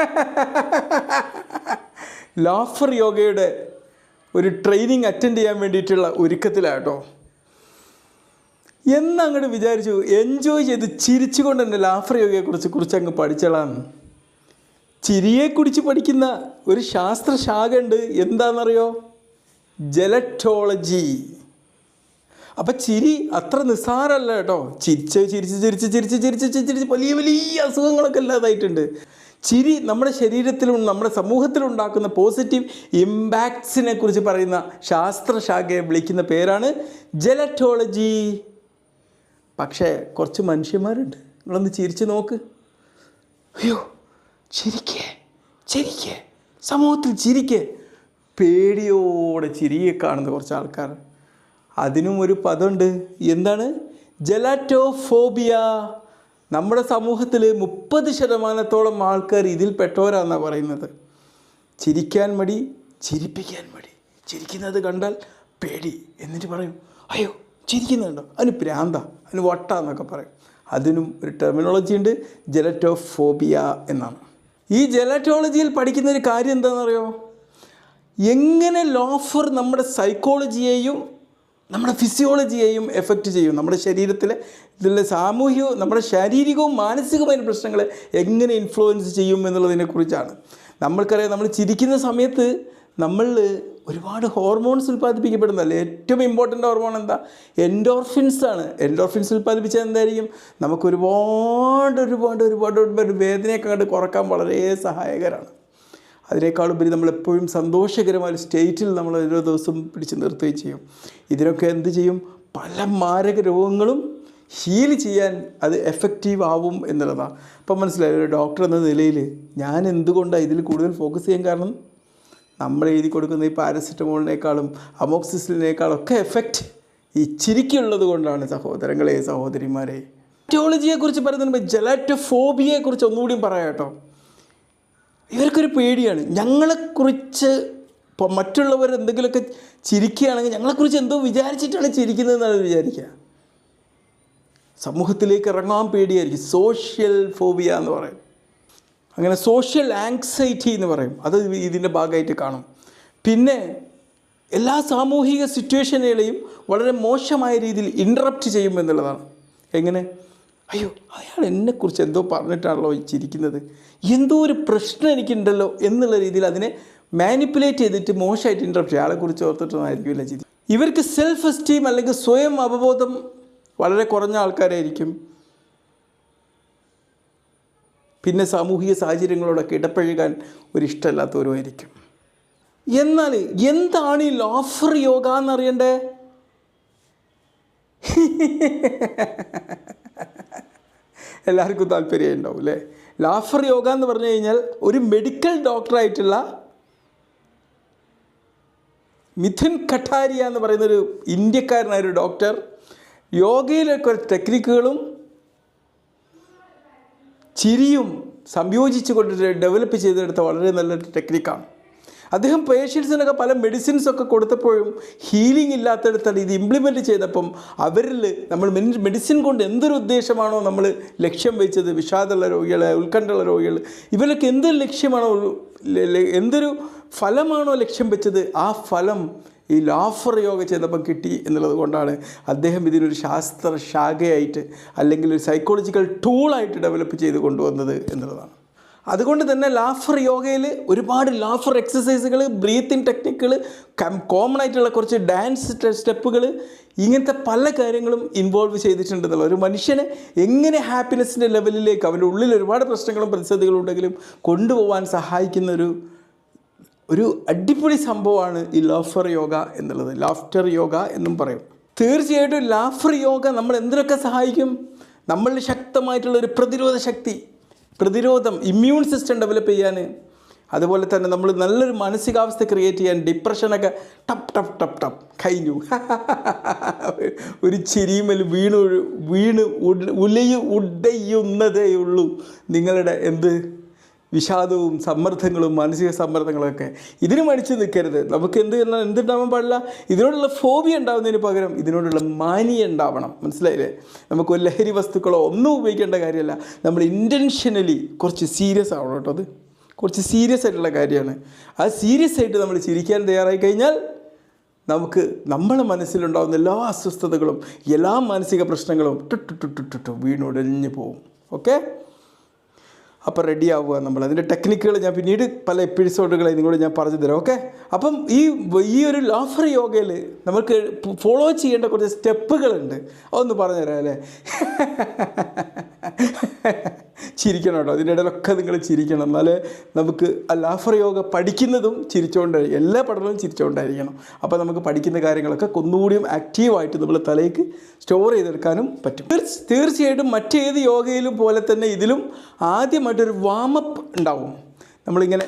Laughter യോഗയുടെ ഒരു training attend ചെയ്യാൻ വേണ്ടിയിട്ടുള്ള ഒരുക്കത്തിലാട്ടോ. എന്നങ്ങോട്ട് വിചാരിച്ചു എൻജോയ് ചെയ്ത് ചിരിച്ചുകൊണ്ട് തന്നെ ലാഫർ യോഗയെക്കുറിച്ച് കുറിച്ച് അങ്ങ് പഠിച്ചളാം. ചിരിയെ കുറിച്ച് പഠിക്കുന്ന ഒരു ശാസ്ത്രശാഖ ഉണ്ട് എന്താണെന്നറിയോ ജലറ്റോളജി. അപ്പം ചിരി അത്ര നിസ്സാരമല്ല കേട്ടോ. ചിരിച്ച് ചിരിച്ച് ചിരിച്ച് ചിരിച്ച് ചിരിച്ച് ചിരിച്ച് വലിയ വലിയ അസുഖങ്ങളൊക്കെ ഇല്ലാതായിട്ടുണ്ട്. ചിരി നമ്മുടെ ശരീരത്തിലും നമ്മുടെ സമൂഹത്തിലുണ്ടാക്കുന്ന പോസിറ്റീവ് ഇമ്പാക്ട്സിനെ കുറിച്ച് പറയുന്ന ശാസ്ത്രശാഖയെ വിളിക്കുന്ന പേരാണ് ജലറ്റോളജി. പക്ഷേ കുറച്ച് മനുഷ്യന്മാരുണ്ട്. നിങ്ങളൊന്ന് ചിരിച്ച് നോക്ക്. അയ്യോ ചിരിക്കേ ചിരിക്കേ സമൂഹത്തിൽ ചിരിക്കേ. പേടിയോടെ ചിരിയെ കാണുന്ന കുറച്ച് ആൾക്കാർ. അതിനും ഒരു പദമുണ്ട്. എന്താണ്? ജലാറ്റോഫോബിയ. നമ്മുടെ സമൂഹത്തിൽ മുപ്പത് ശതമാനത്തോളം ആൾക്കാർ ഇതിൽ പെട്ടവരാണെന്നാണ് പറയുന്നത്. ചിരിക്കാൻ മടി ചിരിപ്പിക്കാൻ മടി. ചിരിക്കുന്നത് കണ്ടാൽ പേടി എന്നിട്ട് പറയും അയ്യോ ചിരിക്കുന്നുണ്ടോ അതിന് പ്രാന്ത അതിന് വട്ട എന്നൊക്കെ പറയും. അതിനും ഒരു ടെർമിനോളജി ഉണ്ട് ജലറ്റോഫോബിയ എന്നാണ്. ഈ ജലറ്റോളജിയിൽ പഠിക്കുന്ന ഒരു കാര്യം എന്താണെന്നറിയോ എങ്ങനെ ലോഫർ നമ്മുടെ സൈക്കോളജിയെയും നമ്മുടെ ഫിസിയോളജിയെയും എഫക്റ്റ് ചെയ്യും. നമ്മുടെ ശരീരത്തിലെ ഇതിലെ സാമൂഹികവും നമ്മുടെ ശാരീരികവും മാനസികവുമായ പ്രശ്നങ്ങളെ എങ്ങനെ ഇൻഫ്ലുവൻസ് ചെയ്യും എന്നുള്ളതിനെക്കുറിച്ചാണ് നമ്മൾക്കറിയാം നമ്മൾ ചിരിക്കുന്ന സമയത്ത് നമ്മൾ ഒരുപാട് ഹോർമോൺസ് ഉൽപ്പാദിപ്പിക്കപ്പെടുന്നതല്ലേ? ഏറ്റവും ഇമ്പോർട്ടന്റ് ഹോർമോൺ എന്താ? എൻഡോർഫിൻസ് ആണ്. എൻഡോർഫിൻസ് ഉൽപ്പാദിപ്പിച്ചാൽ എന്തായിരിക്കും? നമുക്ക് ഒരുപാട് ഒരുപാട് ഒരുപാട് ഒരുപാട് വേദനയൊക്കെ കണ്ട് കുറയ്ക്കാൻ വളരെ സഹായകരമാണ് അതിനേക്കാളുപരി നമ്മളെപ്പോഴും സന്തോഷകരമായ സ്റ്റേറ്റിൽ നമ്മൾ ഓരോ ദിവസം പിടിച്ചു നിർത്തുകയും ചെയ്യും. ഇതിനൊക്കെ എന്ത് ചെയ്യും? പല മാരക രോഗങ്ങളും ഹീൽ ചെയ്യാൻ അത് എഫക്റ്റീവ് ആവും എന്നുള്ളതാണ്. അപ്പം മനസ്സിലായി? ഒരു ഡോക്ടർ എന്ന നിലയിൽ ഞാൻ എന്തുകൊണ്ടാണ് ഇതിൽ കൂടുതൽ ഫോക്കസ് ചെയ്യാൻ കാരണം? നമ്മൾ എഴുതി കൊടുക്കുന്ന ഈ പാരസെറ്റമോളിനേക്കാളും അമോക്സിസിലിനേക്കാളും ഒക്കെ എഫക്റ്റ് ഈ ചിരിക്കുള്ളത് കൊണ്ടാണ് സഹോദരങ്ങളെ സഹോദരിമാരെ. ടെക്നോളജിയെക്കുറിച്ച് പറയുന്നതിന് ജലാറ്റോഫോബിയെക്കുറിച്ച് ഒന്നുകൂടിയും പറയാം കേട്ടോ. ഇവർക്കൊരു പേടിയാണ്. ഞങ്ങളെക്കുറിച്ച് ഇപ്പോൾ മറ്റുള്ളവർ എന്തെങ്കിലുമൊക്കെ ചിരിക്കുകയാണെങ്കിൽ ഞങ്ങളെക്കുറിച്ച് എന്തോ വിചാരിച്ചിട്ടാണ് ചിരിക്കുന്നതെന്നാണ് വിചാരിക്കുക. സമൂഹത്തിലേക്ക് ഇറങ്ങാൻ പേടിയായിരിക്കും. സോഷ്യൽ ഫോബിയ എന്ന് പറയും. അങ്ങനെ സോഷ്യൽ ആങ്സൈറ്റി എന്ന് പറയും. അത് ഇതിന്റെ ഭാഗമായിട്ട് കാണും. പിന്നെ എല്ലാ സാമൂഹിക സിറ്റുവേഷനുകളെയും വളരെ മോശമായ രീതിയിൽ ഇൻറപ്റ്റ് ചെയ്യും എന്നുള്ളതാണ് എങ്ങനെ? അയ്യോ അയാൾ എന്നെക്കുറിച്ച് എന്തോ പറഞ്ഞിട്ടാണല്ലോ ചിരിക്കുന്നത്. എന്തോ ഒരു പ്രശ്നം എനിക്കുണ്ടല്ലോ എന്നുള്ള രീതിയിൽ അതിനെ മാനിപ്പുലേറ്റ് ചെയ്തിട്ട് മോശമായിട്ട് ഇൻട്രപ്റ്റ് ചെയ്യും. അയാളെക്കുറിച്ച് ഓർത്തിട്ടൊന്നായിരിക്കില്ല ചിരി? ഇവർക്ക് സെൽഫ് എസ്റ്റീം അല്ലെങ്കിൽ സ്വയം അവബോധം വളരെ കുറഞ്ഞ ആൾക്കാരായിരിക്കും. പിന്നെ സാമൂഹിക സാഹചര്യങ്ങളോടൊക്കെ ഇടപഴകാൻ ഒരു ഇഷ്ടമില്ലാത്തവരുമായിരിക്കും. എന്നാൽ എന്താണ് ഈ ലോഫർ യോഗ എന്നറിയണ്ടേ? എല്ലാവർക്കും താല്പര്യം ഉണ്ടാവും അല്ലേ ലാഫർ യോഗ എന്ന് പറഞ്ഞു കഴിഞ്ഞാൽ ഒരു മെഡിക്കൽ ഡോക്ടറായിട്ടുള്ള മിഥുൻ കട്ടാരിയ എന്ന് പറയുന്നൊരു ഇന്ത്യക്കാരനായ ഒരു ഡോക്ടർ യോഗയിലെ കുറച്ച് ടെക്നിക്കുകളും ചിരിയും സംയോജിച്ച് കൊണ്ട് ഡെവലപ്പ് ചെയ്തെടുത്ത വളരെ നല്ലൊരു ടെക്നിക്കാണ് അദ്ദേഹം പേഷ്യൻസിനൊക്കെ പല മെഡിസിൻസ് ഒക്കെ കൊടുത്തപ്പോഴും ഹീലിംഗ് ഇല്ലാത്തടത്താണ് ഇത് ഇംപ്ലിമെന്റ് ചെയ്തപ്പം അവരിൽ നമ്മൾ മെഡിസിൻ കൊണ്ട് എന്തൊരു ഉദ്ദേശമാണോ നമ്മൾ ലക്ഷ്യം വെച്ചത് വിഷാദമുള്ള രോഗികൾ ഉത്കണ്ഠയുള്ള രോഗികൾ ഇവരൊക്കെ എന്തൊരു ലക്ഷ്യമാണോ എന്തൊരു ഫലമാണോ ലക്ഷ്യം വെച്ചത് ആ ഫലം ഈ ലാഫർ യോഗ ചെയ്തപ്പം കിട്ടി എന്നുള്ളത് കൊണ്ടാണ് അദ്ദേഹം ഇതിനൊരു ശാസ്ത്ര ശാഖയായിട്ട് അല്ലെങ്കിൽ ഒരു സൈക്കോളജിക്കൽ ടൂളായിട്ട് ഡെവലപ്പ് ചെയ്ത് കൊണ്ടുവന്നത് എന്നുള്ളതാണ്. അതുകൊണ്ട് തന്നെ ലാഫർ യോഗയിൽ ഒരുപാട് ലാഫർ എക്സസൈസുകൾ ബ്രീത്തിങ് ടെക്നിക്കുകൾ കോമൺ ആയിട്ടുള്ള കുറച്ച് ഡാൻസ് സ്റ്റെപ്പുകൾ ഇങ്ങനത്തെ പല കാര്യങ്ങളും ഇൻവോൾവ് ചെയ്തിട്ടുണ്ടെന്നുള്ള ഒരു മനുഷ്യനെ എങ്ങനെ ഹാപ്പിനെസ്സിന്റെ ലെവലിലേക്ക് അവന്റെ ഉള്ളിൽ ഒരുപാട് പ്രശ്നങ്ങളും പ്രതിസന്ധികളും ഉണ്ടെങ്കിലും കൊണ്ടുപോകാൻ സഹായിക്കുന്ന ഒരു ഒരു അടിപൊളി സംഭവമാണ് ഈ ലാഫർ യോഗ എന്നുള്ളത്. ലാഫ്റ്റർ യോഗ എന്നും പറയും. തീർച്ചയായിട്ടും ലാഫർ യോഗ നമ്മൾ എന്തിനൊക്കെ സഹായിക്കും? നമ്മളിൽ ശക്തമായിട്ടുള്ള ഒരു പ്രതിരോധ ശക്തി പ്രതിരോധം ഇമ്മ്യൂൺ സിസ്റ്റം ഡെവലപ്പ് ചെയ്യാൻ അതുപോലെ തന്നെ നമ്മൾ നല്ലൊരു മാനസികാവസ്ഥ ക്രിയേറ്റ് ചെയ്യാൻ ഡിപ്രഷനൊക്കെ ടപ് ടപ് ടപ് ടപ് കഴിഞ്ഞു. ഒരു ചിരിമൽ വീണ് വീണ് ഉലയു ഉടയുന്നതേ ഉള്ളൂ. നിങ്ങളുടെ എന്ത്? വിഷാദവും സമ്മർദ്ദങ്ങളും മാനസിക സമ്മർദ്ദങ്ങളൊക്കെ. ഇതിന് മടിച്ചു നിൽക്കരുത്. നമുക്ക് എന്ത് എന്തുണ്ടാവാൻ പാടില്ല? ഇതിനോടുള്ള ഫോബിയ ഉണ്ടാവുന്നതിന് പകരം ഇതിനോടുള്ള മാനി ഉണ്ടാവണം. മനസ്സിലായില്ലേ? നമുക്ക് ഒരു ലഹരി വസ്തുക്കളോ ഒന്നും ഉപയോഗിക്കേണ്ട കാര്യമല്ല. നമ്മൾ ഇന്റൻഷനലി കുറച്ച് സീരിയസ് ആവണം കേട്ടോ അത്. കുറച്ച് സീരിയസ് ആയിട്ടുള്ള കാര്യമാണ്. ആ സീരിയസ് ആയിട്ട് നമ്മൾ ചിരിക്കാൻ തയ്യാറായി കഴിഞ്ഞാൽ നമുക്ക് നമ്മളെ മനസ്സിലുണ്ടാകുന്ന എല്ലാ അസ്വസ്ഥതകളും എല്ലാ മാനസിക പ്രശ്നങ്ങളും ടു ടു ടു ടു ടു വീണുടഞ്ഞു പോവും. ഓക്കെ അപ്പോൾ റെഡി ആവുക നമ്മൾ. അതിന്റെ ടെക്നിക്കുകൾ ഞാൻ പിന്നീട് പല എപ്പിസോഡുകളായി നിങ്ങളോട് ഞാൻ പറഞ്ഞു തരാം ഓക്കെ അപ്പം ഈ ഈ ഒരു ലാഫർ യോഗയിൽ നമുക്ക് ഫോളോ ചെയ്യേണ്ട കുറച്ച് സ്റ്റെപ്പുകളുണ്ട് അതൊന്ന് പറഞ്ഞുതരാം അല്ലേ? ചിരിക്കണം കേട്ടോ. അതിന്റെ ഇടയിലൊക്കെ നിങ്ങൾ ചിരിക്കണം. എന്നാലേ നമുക്ക് ലാഫർ യോഗ പഠിക്കുന്നതും ചിരിച്ചുകൊണ്ട് എല്ലാ പഠനവും ചിരിച്ചുകൊണ്ടായിരിക്കണം അപ്പോൾ നമുക്ക് പഠിക്കുന്ന കാര്യങ്ങളൊക്കെ ഒന്നുകൂടിയും ആക്റ്റീവായിട്ട് നമ്മൾ തലയ്ക്ക് സ്റ്റോർ ചെയ്തെടുക്കാനും പറ്റും. തീർച്ച തീർച്ചയായിട്ടും മറ്റേത് യോഗയിലും പോലെ തന്നെ ഇതിലും ആദ്യമായിട്ടൊരു വാമപ്പ് ഉണ്ടാവും. നമ്മളിങ്ങനെ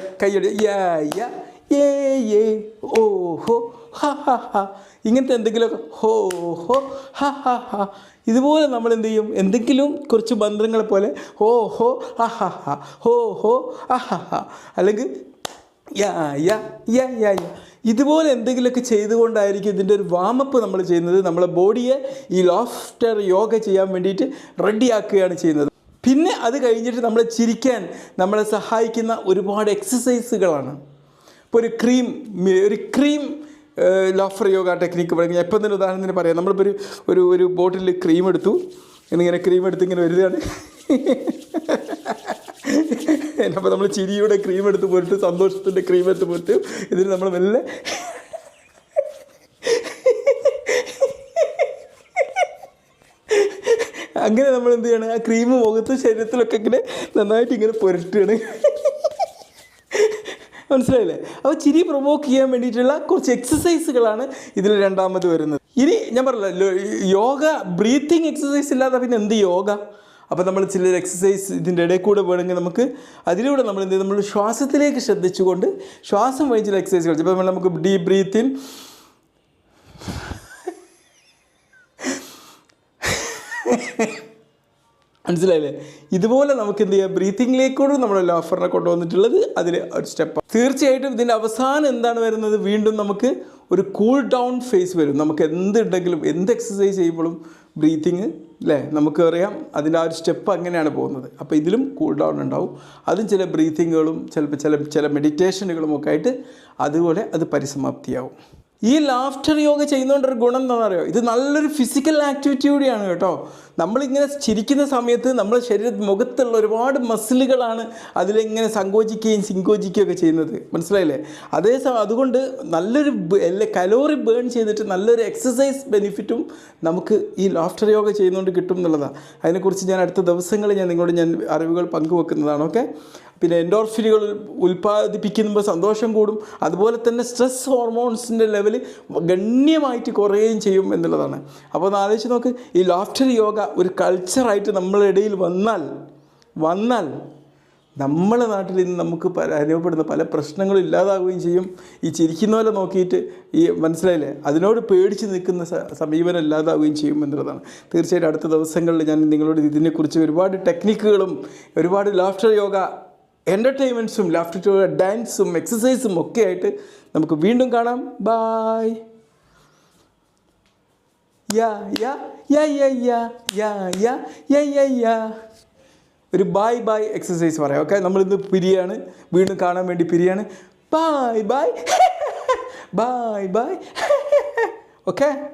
ഏ ഏ ഓ ഹോ ഇങ്ങനത്തെ എന്തെങ്കിലുമൊക്കെ ഹോ ഹോ ഹ ഇതുപോലെ നമ്മൾ എന്ത് ചെയ്യും? എന്തെങ്കിലും കുറച്ച് മന്ത്രങ്ങളെ പോലെ ഹ ഹോ ഹോ ഹ. ഹ ഹ അല്ലെങ്കിൽ യാ യാ യാ യാ യാ. ഇതുപോലെ എന്തെങ്കിലുമൊക്കെ ചെയ്തുകൊണ്ടായിരിക്കും ഇതിന്റെ ഒരു വാമപ്പ് നമ്മൾ ചെയ്യുന്നത്. നമ്മളെ ബോഡിയെ ഈ ലോഫ്റ്റർ യോഗ ചെയ്യാൻ വേണ്ടിയിട്ട് റെഡിയാക്കുകയാണ് ചെയ്യുന്നത്. പിന്നെ അത് കഴിഞ്ഞിട്ട് നമ്മളെ ചിരിക്കാൻ നമ്മളെ സഹായിക്കുന്ന ഒരുപാട് എക്സസൈസുകളാണ് ഇപ്പോൾ ഒരു ക്രീം ഒരു ക്രീം ലോഫർ യോഗ ടെക്നിക്ക് പറയുന്നത് ഞാൻ ഇപ്പം തന്നെ ഉദാഹരണത്തിന് പറയാം. നമ്മളിപ്പോൾ ഒരു ഒരു ഒരു ബോട്ടിൽ ക്രീം എടുത്തു. എന്നിങ്ങനെ ക്രീം എടുത്ത് ഇങ്ങനെ വരുകയാണ്. അപ്പോൾ നമ്മൾ ചിരിയുടെ ക്രീം എടുത്ത് പോയിട്ട് സന്തോഷത്തിന്റെ ക്രീം എടുത്ത് പോയിട്ട് ഇതിന് നമ്മൾ മെല്ലെ അങ്ങനെ നമ്മൾ എന്ത് ചെയ്യണം? ആ ക്രീം മുഖത്ത് ശരീരത്തിലൊക്കെ ഇങ്ങനെ നന്നായിട്ട് ഇങ്ങനെ പുരട്ടുകയാണ്. മനസ്സിലായില്ലേ? അപ്പോൾ ചിരി പ്രൊവോക്ക് ചെയ്യാൻ വേണ്ടിയിട്ടുള്ള കുറച്ച് എക്സസൈസുകളാണ് ഇതിൽ രണ്ടാമത് വരുന്നത്. ഇനി ഞാൻ പറഞ്ഞല്ലോ യോഗ ബ്രീത്തിങ് എക്സസൈസ് ഇല്ലാതെ പിന്നെ എന്ത് യോഗ? അപ്പോൾ നമ്മൾ ചില എക്സസൈസ് ഇതിന്റെ ഇടയിൽ കൂടെ വേണമെങ്കിൽ നമുക്ക് അതിലൂടെ നമ്മൾ എന്ത് നമ്മൾ ശ്വാസത്തിലേക്ക് ശ്രദ്ധിച്ചുകൊണ്ട് ശ്വാസം വഴി ചില എക്സസൈസ് കളിച്ചു ഇപ്പോൾ നമുക്ക് ഡീപ് ബ്രീത്തിൻ മനസ്സിലായില്ലേ? ഇതുപോലെ നമുക്ക് എന്ത് ചെയ്യാം? ബ്രീത്തിങ്ങിലേക്കൂടെ നമ്മുടെ ലോഫറിനെ കൊണ്ടുവന്നിട്ടുള്ളത് അതിൽ ഒരു സ്റ്റെപ്പ് തീർച്ചയായിട്ടും ഇതിന്റെ അവസാനം എന്താണ് വരുന്നത്? വീണ്ടും നമുക്ക് ഒരു കൂൾ ഡൗൺ ഫേസ് വരും. നമുക്ക് എന്തുണ്ടെങ്കിലും എന്ത് എക്സസൈസ് ചെയ്യുമ്പോഴും ബ്രീത്തിങ് അല്ലേ നമുക്ക് അറിയാം അതിന്റെ ആ ഒരു സ്റ്റെപ്പ് അങ്ങനെയാണ് പോകുന്നത്. അപ്പോൾ ഇതിലും കൂൾ ഡൗൺ ഉണ്ടാവും. അതും ചില ബ്രീത്തിങ്ങുകളും ചിലപ്പോൾ ചില ചില മെഡിറ്റേഷനുകളും ഒക്കെ ആയിട്ട് അതുപോലെ അത് പരിസമാപ്തിയാവും. ഈ ലാഫ്റ്റർ യോഗ ചെയ്യുന്നതുകൊണ്ടൊരു ഗുണം എന്താണെന്ന് അറിയോ ഇത് നല്ലൊരു ഫിസിക്കൽ ആക്ടിവിറ്റി കൂടിയാണ് കേട്ടോ. നമ്മളിങ്ങനെ ചിരിക്കുന്ന സമയത്ത് നമ്മുടെ ശരീര മുഖത്തുള്ള ഒരുപാട് മസിലുകളാണ് അതിലിങ്ങനെ സങ്കോചിക്കുകയും സിങ്കോചിക്കുകയൊക്കെ ചെയ്യുന്നത്. മനസ്സിലായില്ലേ? അതേ സമയം അതുകൊണ്ട് നല്ലൊരു കലോറി ബേൺ ചെയ്തിട്ട് നല്ലൊരു എക്സസൈസ് ബെനിഫിറ്റും നമുക്ക് ഈ ലാഫ്റ്റർ യോഗ ചെയ്യുന്നതുകൊണ്ട് കിട്ടും എന്നുള്ളതാണ് അതിനെക്കുറിച്ച് ഞാൻ അടുത്ത ദിവസങ്ങളിൽ ഞാൻ നിങ്ങളോട് ഞാൻ അറിവുകൾ പങ്കുവെക്കുന്നതാണ് ഓക്കെ പിന്നെ എൻഡോർഫിനുകൾ ഉൽപ്പാദിപ്പിക്കുമ്പോൾ സന്തോഷം കൂടും. അതുപോലെ തന്നെ സ്ട്രെസ് ഹോർമോൺസിന്റെ ലെവൽ ഗണ്യമായിട്ട് കുറയുകയും ചെയ്യും എന്നുള്ളതാണ്. അപ്പോൾ ഒന്ന് ആലോചിച്ച് നോക്ക് ഈ ലാഫ്റ്റർ യോഗ ഒരു കൾച്ചറായിട്ട് നമ്മളുടെ ഇടയിൽ വന്നാൽ വന്നാൽ നമ്മളെ നാട്ടിൽ ഇന്ന് നമുക്ക് പല അനുഭവപ്പെടുന്ന പല പ്രശ്നങ്ങളും ഇല്ലാതാവുകയും ചെയ്യും. ഈ ചിരിക്കുന്ന പോലെ നോക്കിയിട്ട് ഈ മനസ്സിലായില്ലേ? അതിനോട് പേടിച്ച് നിൽക്കുന്ന സമീപനം ഇല്ലാതാവുകയും ചെയ്യും എന്നുള്ളതാണ്. തീർച്ചയായിട്ടും അടുത്ത ദിവസങ്ങളിൽ ഞാൻ നിങ്ങളോട് ഇതിനെക്കുറിച്ച് ഒരുപാട് ടെക്നിക്കുകളും ഒരുപാട് ലാഫ്റ്റർ യോഗ എന്റർടൈൻമെന്റ്സും ലാഫ്റ്റർ ടു ഡാൻസും എക്സസൈസും ഒക്കെ ആയിട്ട് നമുക്ക് വീണ്ടും കാണാം. ബായ് യാ യാ യാ യാ യാ യാ യാ ഒരു ബായ് ബായ് എക്സസൈസ് പറയാം. ഓക്കെ നമ്മളിന്ന് പിരിയാണ്. വീണ്ടും കാണാൻ വേണ്ടി പിരിയാണ്. Bye bye bye bye okay